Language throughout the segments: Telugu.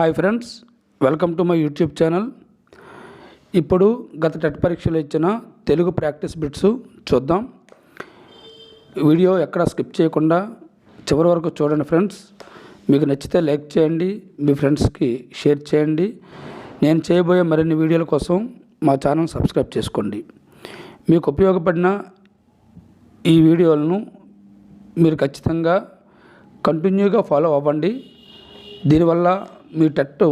Hi friends welcome to my YouTube channel. ఇప్పుడు గత టెట్ పరీక్షలు ఇచ్చిన తెలుగు ప్రాక్టీస్ బిట్స్ చూద్దాం. వీడియో ఎక్కడ స్కిప్ చేయకుండా చివరి వరకు చూడండి ఫ్రెండ్స్. మీకు నచ్చితే లైక్ చేయండి మీ ఫ్రెండ్స్కి షేర్ చేయండి. నేను చేయబోయే మరిన్ని వీడియోల కోసం మా ఛానల్ సబ్స్క్రైబ్ చేసుకోండి. మీకు ఉపయోగపడిన ఈ వీడియోలను మీరు ఖచ్చితంగా కంటిన్యూగా ఫాలో అవ్వండి. దీనివల్ల మీ టెట్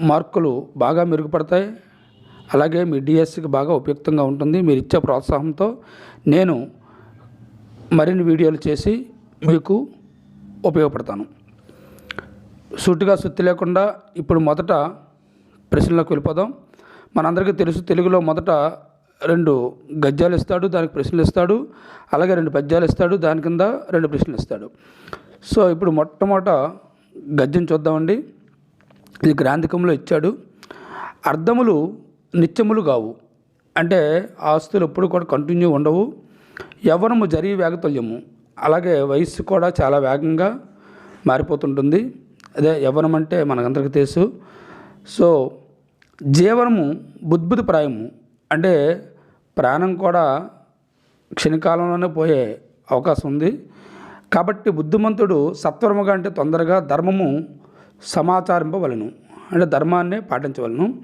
మార్కులు బాగా మెరుగుపడతాయి. అలాగే మీ డిఎస్సికి బాగా ఉపయుక్తంగా ఉంటుంది. మీరు ఇచ్చే ప్రోత్సాహంతో నేను మరిన్ని వీడియోలు చేసి మీకు ఉపయోగపడతాను. సూటిగా సుత్తి లేకుండా ఇప్పుడు మొదట ప్రశ్నలోకి వెళ్ళిపోదాం. మనందరికీ తెలుసు తెలుగులో మొదట రెండు గద్యాలు ఇస్తాడు దానికి ప్రశ్నలు ఇస్తాడు అలాగే రెండు పద్యాలు ఇస్తాడు దాని కింద రెండు ప్రశ్నలు ఇస్తాడు. సో ఇప్పుడు మొట్టమొదట గద్యం చూద్దామండి. ఇది గ్రాంధికంలో ఇచ్చాడు అర్థములు నిత్యములు కావు. అంటే ఆస్తులు ఎప్పుడు కూడా కంటిన్యూ ఉండవు. యవ్వనము జరిగి వేగతుల్యము. అలాగే వయస్సు కూడా చాలా వేగంగా మారిపోతుంటుంది. అదే యవ్వనం అంటే మనకందరికీ తెలుసు. సో జీవనము బుద్భుత ప్రాయము అంటే ప్రాణం కూడా క్షణకాలంలోనే పోయే అవకాశం ఉంది. కాబట్టి బుద్ధిమంతుడు సత్వరముగా అంటే తొందరగా ధర్మము సమాచారింపవలను అంటే ధర్మాన్నే పాటించవలను.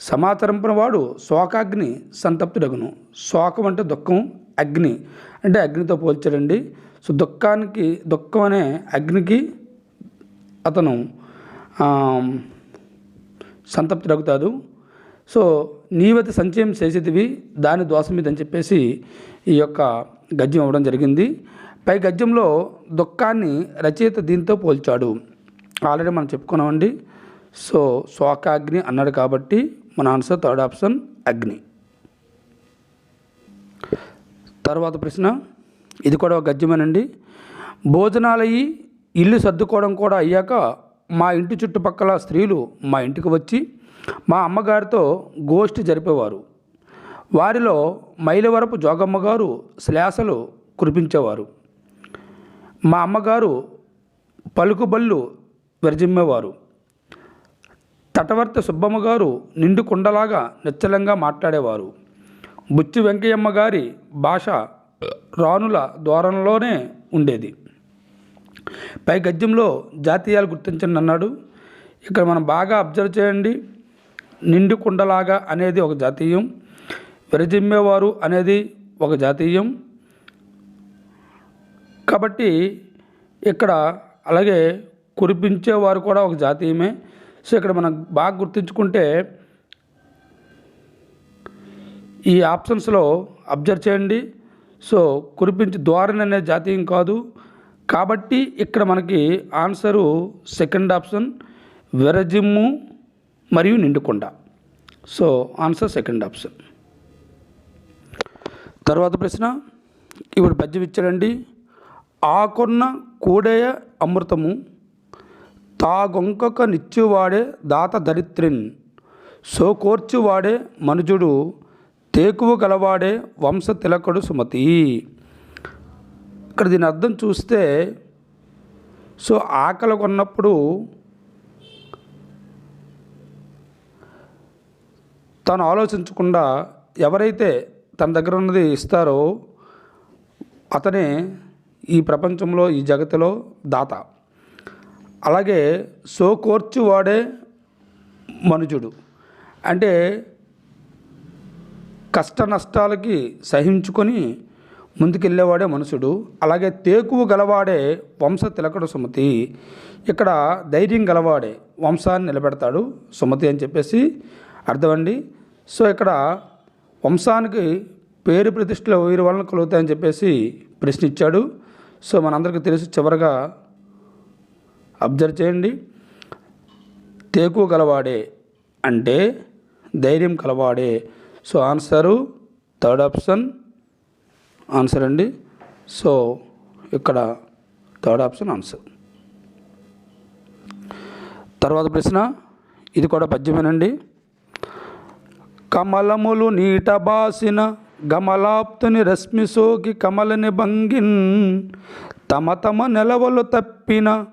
సమాచరింపని వాడు శోకాగ్ని సంతప్తుడగును. శోకం అంటే దుఃఖం అగ్ని అంటే అగ్నితో పోల్చాడండి. సో దుఃఖానికి దుఃఖం అనే అగ్నికి అతను సంతప్తుడగుతాడు. సో నీవతి సంచయం చేసేదివి దాని దోషం మీద అని చెప్పేసి ఈ యొక్క గద్యం ఇవ్వడం జరిగింది. పై గద్యంలో దుఃఖాన్ని రచయిత దీంతో పోల్చాడు. ఆల్రెడీ మనం చెప్పుకున్నామండి. సో శోకాగ్ని అన్నాడు కాబట్టి మన ఆన్సర్ థర్డ్ ఆప్షన్ అగ్ని. తర్వాత ప్రశ్న ఇది కూడా ఒక గద్యమేనండి. భోజనాలయ్యి ఇల్లు సర్దుకోవడం కూడా అయ్యాక మా ఇంటి చుట్టుపక్కల స్త్రీలు మా ఇంటికి వచ్చి మా అమ్మగారితో గోష్ఠి జరిపేవారు. వారిలో మైలవరపు జోగమ్మ గారు శ్లాసలు కురిపించేవారు. మా అమ్మగారు పలుకుబళ్ళు విరజిమ్మేవారు. తటవర్తి సుబ్బమ్మ గారు నిండు కుండలాగా నిశ్చలంగా మాట్లాడేవారు. బుచ్చి వెంకయ్యమ్మ గారి భాష రాణుల ధోరణిలోనే ఉండేది. పై గద్యంలో జాతీయాలు గుర్తించండి అన్నాడు. ఇక్కడ మనం బాగా అబ్జర్వ్ చేయండి. నిండు కుండలాగా అనేది ఒక జాతీయం విరజిమ్మేవారు అనేది ఒక జాతీయం. కాబట్టి ఇక్కడ అలాగే కురిపించేవారు కూడా ఒక జాతీయమే. సో ఇక్కడ మనం బాగా గుర్తుంచుకుంటే ఈ ఆప్షన్స్లో అబ్జర్వ్ చేయండి. సో కురిపించి ధోరణి అనే జాతీయం కాదు. కాబట్టి ఇక్కడ మనకి ఆన్సరు సెకండ్ ఆప్షన్ విరజిమ్ము మరియు Nindukonda. So answer second option. తర్వాత ప్రశ్న ఇప్పుడు పద్యం ఇచ్చాడండి. ఆకొన్న కూడేయ అమృతము తాగొంకొక నిచ్చువాడే దాత దరిత్రిన్ సోకోర్చువాడే మనుజుడు తేకువ గలవాడే వంశ తిలకుడు సుమతి. ఇక్కడ దీని అర్థం చూస్తే సో ఆకలి కొన్నప్పుడు తను ఆలోచించకుండా ఎవరైతే తన దగ్గర ఉన్నది ఇస్తారో అతనే ఈ ప్రపంచంలో ఈ జగతిలో దాత. అలాగే సోకోర్చు వాడే మనుజుడు. అంటే కష్ట నష్టాలకి సహించుకొని ముందుకెళ్ళేవాడే మనుషుడు. అలాగే తేకువ గలవాడే వంశ తిలకడు సుమతి. ఇక్కడ ధైర్యం గలవాడే వంశాన్ని నిలబెడతాడు సుమతి అని చెప్పేసి అర్థమండి. సో ఇక్కడ వంశానికి పేరు ప్రతిష్టలు వీరి వలన కలుగుతాయని చెప్పేసి ప్రశ్నించాడు. సో మనందరికీ తెలుసు చివరగా అబ్జర్వ్ చేయండి. తేకు గలవాడే అంటే ధైర్యం కలవాడే. So answer third option. Answer అండి. సో ఇక్కడ థర్డ్ ఆప్షన్ ఆన్సర్. తర్వాత ప్రశ్న. ఇది కూడా పద్యమేనండి. కమలములు నీట బాసిన గమలాప్తుని రశ్మి సోకి కమలని భంగిన్ తమ తమ నెలవలు తప్పిన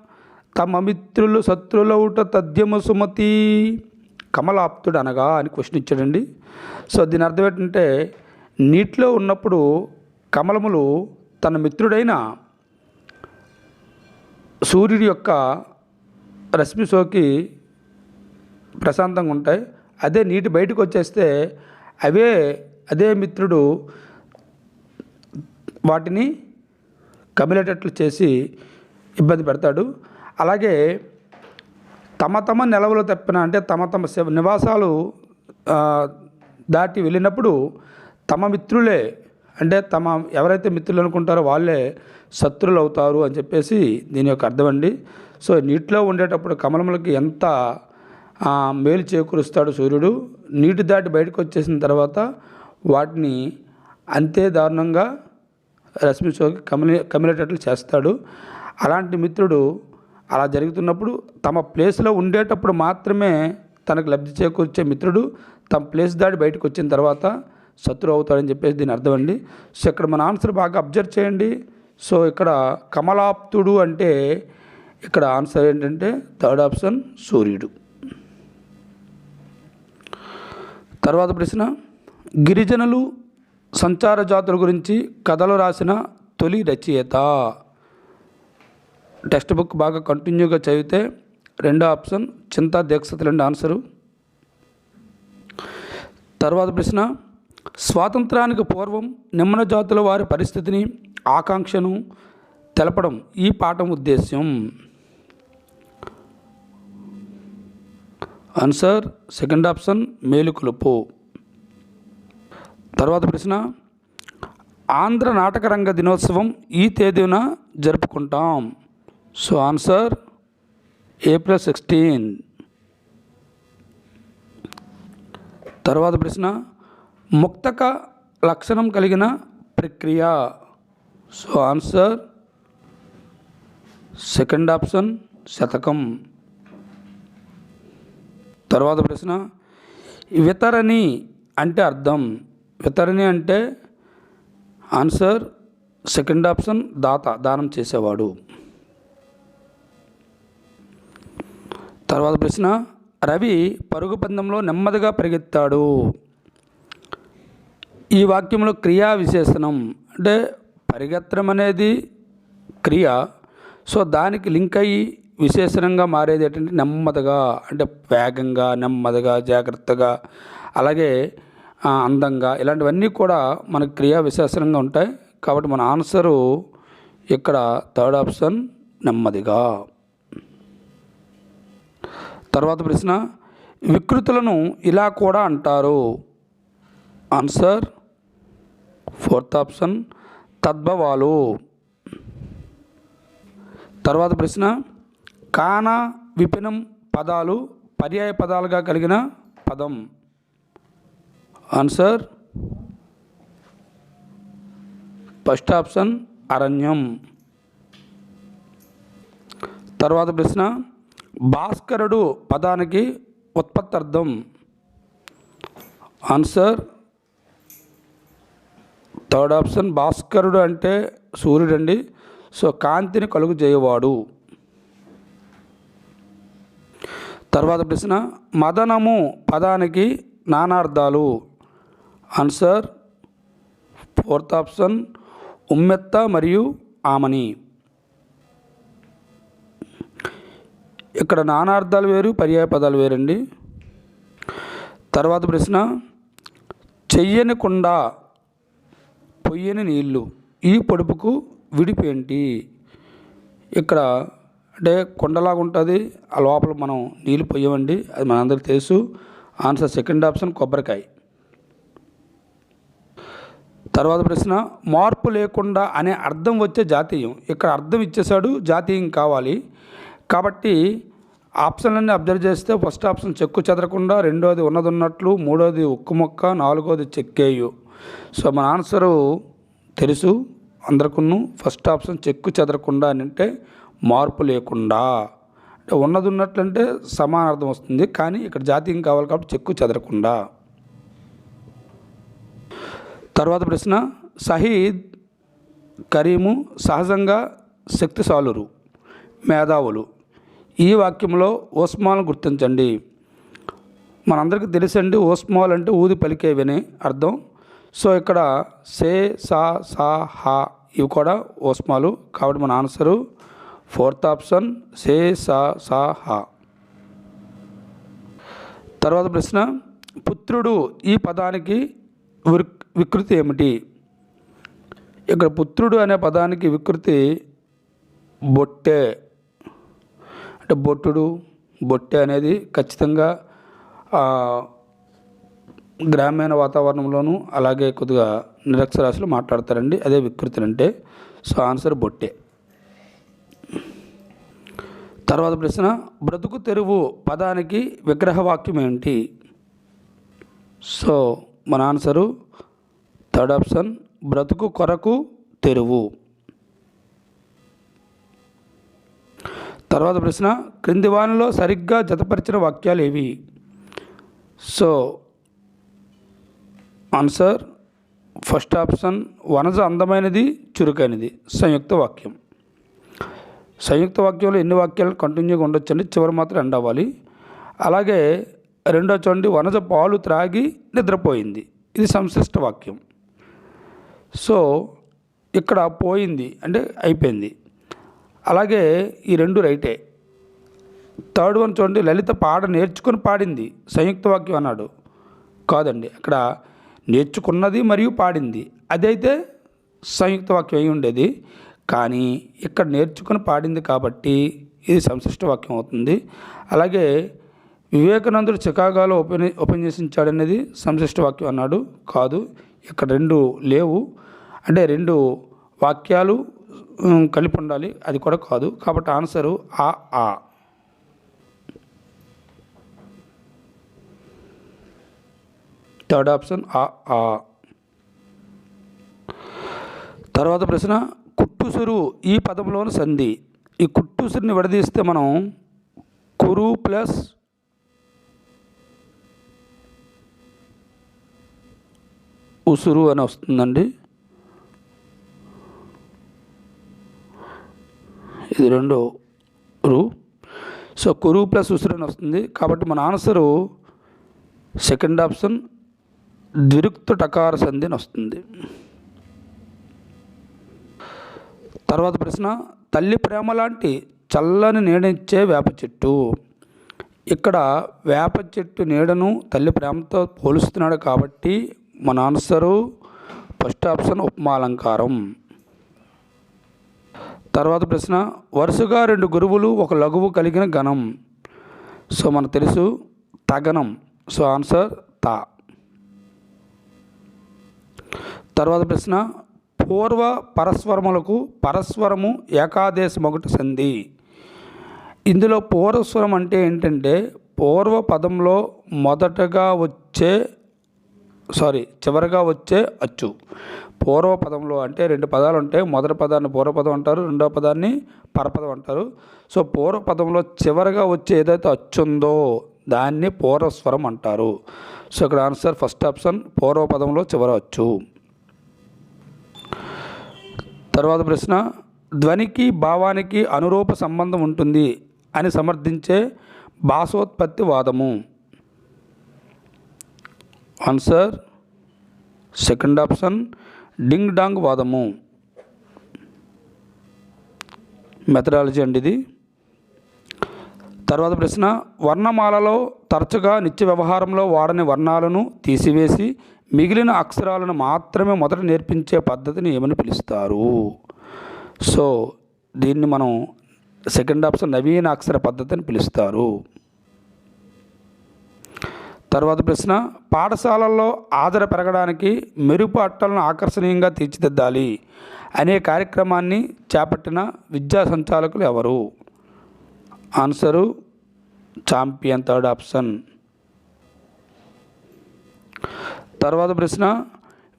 తమ మిత్రులు శత్రులవుట తద్యము సుమతి. కమలాప్తుడు అనగా అని క్వశ్చన్ ఇచ్చాడండి సో దీని అర్థం ఏంటంటే నీటిలో ఉన్నప్పుడు కమలములు తన మిత్రుడైన సూర్యుడి యొక్క రశ్మి సోకి ప్రశాంతంగా ఉంటాయి. అదే నీటి బయటకు వచ్చేస్తే అవే అదే మిత్రుడు వాటిని కమిలేటట్లు చేసి ఇబ్బంది పెడతాడు. అలాగే తమ తమ నిలవలు తప్పిన అంటే తమ తమ శివ- నివాసాలు దాటి వెళ్ళినప్పుడు తమ మిత్రులే అంటే తమ ఎవరైతే మిత్రులు అనుకుంటారో వాళ్ళే శత్రులు అవుతారు అని చెప్పేసి దీని యొక్క అర్థం అండి. సో నీటిలో ఉండేటప్పుడు కమలములకి ఎంత మేలు చేకూరుస్తాడు సూర్యుడు నీటి దాటి బయటకు వచ్చేసిన తర్వాత వాటిని అంతే దారుణంగా రశ్మి కమిలి కమిలేటట్లు చేస్తాడు. అలాంటి మిత్రుడు అలా జరుగుతున్నప్పుడు తమ ప్లేస్లో ఉండేటప్పుడు మాత్రమే తనకు లబ్ధి చేకూర్చే మిత్రుడు తమ ప్లేస్ దాటి బయటకు వచ్చిన తర్వాత శత్రు అవుతాడని చెప్పేసి దీని అర్థం అండి. సో ఇక్కడ మన ఆన్సర్ బాగా అబ్జర్వ్ చేయండి. సో ఇక్కడ కమలాప్తుడు అంటే ఇక్కడ ఆన్సర్ ఏంటంటే థర్డ్ ఆప్షన్ సూర్యుడు. తర్వాత ప్రశ్న గిరిజనులు సంచార జాతుల గురించి కథలు రాసిన తొలి రచయిత టెక్స్ట్ బుక్ బాగా కంటిన్యూగా చదివితే రెండో ఆప్షన్ చింతా దీక్షతులండి ఆన్సరు. తర్వాత ప్రశ్న స్వాతంత్రానికి పూర్వం నిమ్మన జాతుల వారి పరిస్థితిని ఆకాంక్షను తెలపడం ఈ పాఠం ఉద్దేశ్యం. ఆన్సర్ సెకండ్ ఆప్షన్ మేలుకులుపు. తర్వాత ప్రశ్న ఆంధ్ర నాటకరంగ దినోత్సవం ఈ తేదీన జరుపుకుంటాం. సో ఆన్సర్ ఏప్రిల్ సిక్స్టీన్ తర్వాత ప్రశ్న ముక్తక లక్షణం కలిగిన ప్రక్రియ. సో ఆన్సర్ సెకండ్ ఆప్షన్ శతకం. తర్వాత ప్రశ్న వితరణి అంటే అర్థం. వితరణి అంటే ఆన్సర్ సెకండ్ ఆప్షన్ దాత దానం చేసేవాడు. తర్వాత ప్రశ్న రవి పరుగు పందెంలో నెమ్మదిగా పరిగెత్తాడు. ఈ వాక్యంలో క్రియా విశేషణం. అంటే పరిగెత్తడం అనేది క్రియ. సో దానికి లింక్ అయ్యి విశేషణంగా మారేది ఏంటంటే నెమ్మదిగా అంటే వేగంగా నెమ్మదిగా జాగ్రత్తగా అలాగే అందంగా ఇలాంటివన్నీ కూడా మనకి క్రియా విశేషణంగా ఉంటాయి. కాబట్టి మన ఆన్సరు ఇక్కడ థర్డ్ ఆప్షన్ నెమ్మదిగా. తర్వాత ప్రశ్న వికృతులను ఇలా కూడా అంటారు. ఆన్సర్ ఫోర్త్ ఆప్షన్ తద్భవాలు. తర్వాత ప్రశ్న కాన విపినం పదాలు పర్యాయ పదాలుగా కలిగిన పదం. ఆన్సర్ ఫస్ట్ ఆప్షన్ అరణ్యం. తర్వాత ప్రశ్న భాస్కరుడు పదానికి ఉత్పత్తార్థం. ఆన్సర్ థర్డ్ ఆప్షన్ భాస్కరుడు అంటే సూర్యుడు అండి సో కాంతిని కలుగు చేయవాడు. తర్వాత ప్రశ్న మదనము పదానికి నానార్థాలు. ఆన్సర్ ఫోర్త్ ఆప్షన్ ఉమ్మెత్త మరియు ఆమని. ఇక్కడ నానార్థాలు వేరు పర్యాయ పదాలు వేరండి. తర్వాత ప్రశ్న చెయ్యని కుండ పొయ్యని నీళ్ళు ఈ పొడుపుకు విడిపేంటి? ఇక్కడ అంటే కొండలాగా ఉంటుంది ఆ లోపల మనం నీళ్ళు పొయ్యమండి అది మనందరికి తెలుసు. ఆన్సర్ సెకండ్ ఆప్షన్ కొబ్బరికాయ. తర్వాత ప్రశ్న మార్పు లేకుండా అనే అర్థం వచ్చే జాతీయం. ఇక్కడ అర్థం ఇచ్చేసాడు జాతీయం కావాలి. కాబట్టి ఆప్షన్లన్నీ అబ్జర్వ్ చేస్తే ఫస్ట్ ఆప్షన్ చెక్కు చెదరకుండా రెండోది ఉన్నది ఉన్నట్లు మూడోది ఉక్కు మొక్క నాలుగోది చెక్కేయు. సో మన ఆన్సరు తెలుసు అందరికీ ఫస్ట్ ఆప్షన్ చెక్కు చెదరకుండా అని అంటే మార్పు లేకుండా. అంటే ఉన్నది ఉన్నట్లంటే సమానార్థం వస్తుంది కానీ ఇక్కడ జాతీయం కావాలి కాబట్టి చెక్కు చెదరకుండా. తర్వాత ప్రశ్న షహీద్ కరీము సహజంగా శక్తిశాలురు మేధావులు. ఈ వాక్యంలో ఓస్మాలను గుర్తించండి. మనందరికీ తెలుసండి ఓస్మాల్ అంటే ఊది పలికేవని అర్థం. సో ఇక్కడ సే సా సా హా ఇవి కూడా ఓస్మాలు. కాబట్టి మన ఆన్సరు ఫోర్త్ ఆప్షన్ సే సా సా హా. తర్వాత ప్రశ్న పుత్రుడు ఈ పదానికి వికృతి ఏమిటి? ఇక్కడ పుత్రుడు అనే పదానికి వికృతి బొట్టే. అంటే బొట్టుడు బొట్టె అనేది ఖచ్చితంగా గ్రామీణ వాతావరణంలోనూ అలాగే కొద్దిగా నిరక్షరాస్యులు మాట్లాడతారండి. అదే వికృతులు అంటే సో ఆన్సర్ బొట్టే. తర్వాత ప్రశ్న బ్రతుకు తెరువు పదానికి విగ్రహవాక్యం ఏంటి? సో మన ఆన్సరు థర్డ్ ఆప్షన్ బ్రతుకు కొరకు తెరువు. తర్వాత ప్రశ్న క్రింది వానిలో సరిగ్గా జతపరిచిన వాక్యాలు ఏవి సో ఆన్సర్ ఫస్ట్ ఆప్షన్ వనజ అందమైనది చురుకైనది సంయుక్త వాక్యం. సంయుక్త వాక్యంలో ఎన్ని వాక్యాలు కంటిన్యూగా ఉండొచ్చండి? చివరి మాత్రం ఎండ్ అవ్వాలి. అలాగే రెండో చూడండి వనజ పాలు త్రాగి నిద్రపోయింది. ఇది సంశ్లిష్ట వాక్యం. సో ఇక్కడ పోయింది అంటే అయిపోయింది. అలాగే ఈ రెండు రైటే. థర్డ్ వన్ చూడండి లలిత పాట నేర్చుకుని పాడింది సంయుక్త వాక్యం అన్నాడు. కాదండి అక్కడ నేర్చుకున్నది మరియు పాడింది. అదైతే సంయుక్త వాక్యం అయి ఉండేది కానీ ఇక్కడ నేర్చుకుని పాడింది కాబట్టి ఇది సంశిష్ట వాక్యం అవుతుంది. అలాగే వివేకానందుడు చికాగోలో ఉపని ఉపన్యసించాడనేది సంశిష్ట వాక్యం అన్నాడు. కాదు ఇక్కడ రెండు లేవు. అంటే రెండు వాక్యాలు కలిపి ఉండాలి. అది కూడా కాదు. కాబట్టి ఆన్సరు ఆ ఆ. థర్డ్ ఆప్షన్ ఆ ఆ. తర్వాత ప్రశ్న కుట్టుసురు ఈ పదంలోని సంధి. ఈ కుట్టుసురుని విడదీస్తే మనం కురు ప్లస్ ఉసురు అని వస్తుందండి. ఇది రెండు రు. సో కురు ప్లస్ ఉసురు అని వస్తుంది. కాబట్టి మన ఆన్సరు సెకండ్ ఆప్షన్ ద్విరుక్త టకార సంధి అని వస్తుంది. తర్వాత ప్రశ్న తల్లి ప్రేమ లాంటి చల్లని నీడనిచ్చే వేప చెట్టు. ఇక్కడ వేప చెట్టు నీడను తల్లి ప్రేమతో పోలుస్తున్నాడు కాబట్టి మన ఆన్సరు ఫస్ట్ ఆప్షన్ ఉపమాలంకారం. తర్వాత ప్రశ్న వరుసగా రెండు గురువులు ఒక లఘువు కలిగిన గణం. సో మనకు తెలుసు తగనం సో ఆన్సర్ తా. తర్వాత ప్రశ్న పూర్వ పరస్వరములకు పరస్వరము ఏకాదేశమొకటి సంధి. ఇందులో పూర్వస్వరం అంటే ఏంటంటే పూర్వ పదంలో మొదటగా వచ్చే సారీ చివరగా వచ్చే అచ్చు. పూర్వ పదంలో అంటే రెండు పదాలు ఉంటాయి. మొదటి పదాన్ని పూర్వపదం అంటారు రెండవ పదాన్ని పరపదం అంటారు. సో పూర్వ పదంలో వచ్చే ఏదైతే అచ్చు ఉందో దాన్ని పూర్వస్వరం అంటారు. సో ఇక్కడ ఆన్సర్ ఫస్ట్ ఆప్షన్ పూర్వ పదంలో చివర అచ్చు. తర్వాత ప్రశ్న ధ్వనికి భావానికి అనురూప సంబంధం ఉంటుంది అని సమర్థించే భాషోత్పత్తి వాదము. Answer second option ding dong వాదము methodology అండి ఇది. తర్వాత ప్రశ్న. వర్ణమాలలో తరచుగా నిత్య వ్యవహారంలో వాడని వర్ణాలను తీసివేసి మిగిలిన అక్షరాలను మాత్రమే మొదట నేర్పించే పద్ధతిని ఏమని పిలుస్తారు? సో దీన్ని మనం సెకండ్ ఆప్షన్ నవీన అక్షర పద్ధతి అని పిలుస్తారు. తర్వాత ప్రశ్న పాఠశాలల్లో ఆదర పెరగడానికి మెరుపు అట్టలను ఆకర్షణీయంగా తీర్చిదిద్దాలి అనే కార్యక్రమాన్ని చేపట్టిన విద్యా సంచాలకులు ఎవరు? Answer champion third option. తర్వాత ప్రశ్న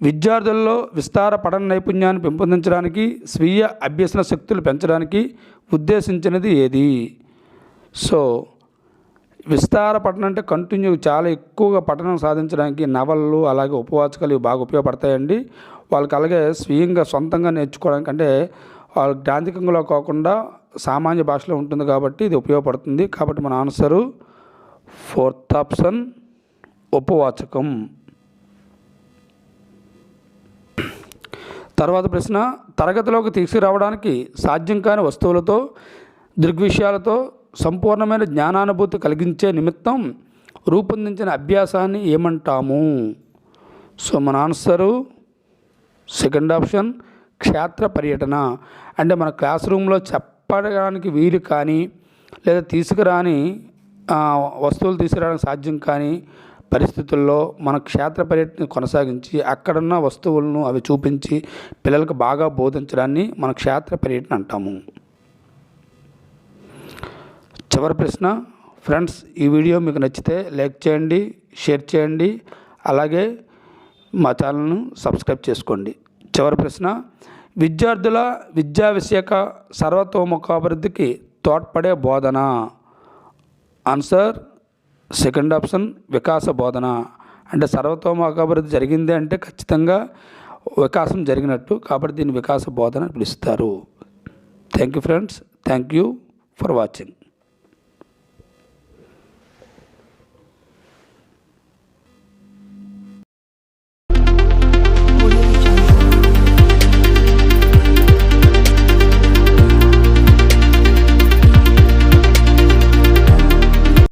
విద్యార్థుల్లో విస్తార పఠన నైపుణ్యాన్ని పెంపొందించడానికి స్వీయ అభ్యసన శక్తులు పెంచడానికి ఉద్దేశించినది ఏది? సో విస్తార పఠనం అంటే కంటిన్యూ చాలా ఎక్కువగా పఠనం సాధించడానికి నవలలు అలాగే ఉపవాచకాలు ఇవి బాగా ఉపయోగపడతాయండి. వాళ్ళకి అలాగే స్వీయంగా సొంతంగా నేర్చుకోవడానికి అంటే వాళ్ళు గ్రాంధికంలో కాకుండా సామాన్య భాషలో ఉంటుంది కాబట్టి ఇది ఉపయోగపడుతుంది. కాబట్టి మన ఆన్సరు ఫోర్త్ ఆప్షన్ ఉపవాచకం. తర్వాత ప్రశ్న తరగతిలోకి తీసుకురావడానికి సాధ్యం కాని వస్తువులతో దృగ్విషయాలతో సంపూర్ణమైన జ్ఞానానుభూతి కలిగించే నిమిత్తం రూపొందించిన అభ్యాసాన్ని ఏమంటాము? సో మన ఆన్సరు సెకండ్ ఆప్షన్ క్షేత్ర పర్యటన. అంటే మన క్లాస్ రూమ్లో చెప్పడానికి వీలు కానీ లేదా తీసుకురాని వస్తువులు తీసుకురావడానికి సాధ్యం కానీ పరిస్థితుల్లో మన క్షేత్ర పర్యటన కొనసాగించి అక్కడున్న వస్తువులను అవి చూపించి పిల్లలకు బాగా బోధించడాన్ని మన క్షేత్ర పర్యటన అంటాము. చివరి ప్రశ్న ఫ్రెండ్స్ ఈ వీడియో మీకు నచ్చితే లైక్ చేయండి షేర్ చేయండి అలాగే మా ఛానల్ను సబ్స్క్రైబ్ చేసుకోండి. చివరి ప్రశ్న విద్యార్థుల విద్యా విషయక సర్వతోముఖాభివృద్ధికి తోడ్పడే బోధన. ఆన్సర్ సెకండ్ ఆప్షన్ వికాస బోధన. అంటే సర్వతోముఖాభివృద్ధి జరిగింది అంటే ఖచ్చితంగా వికాసం జరిగినట్టు కాబట్టి దీన్ని వికాస బోధన పిలుస్తారు. Thank you friends thank you for watching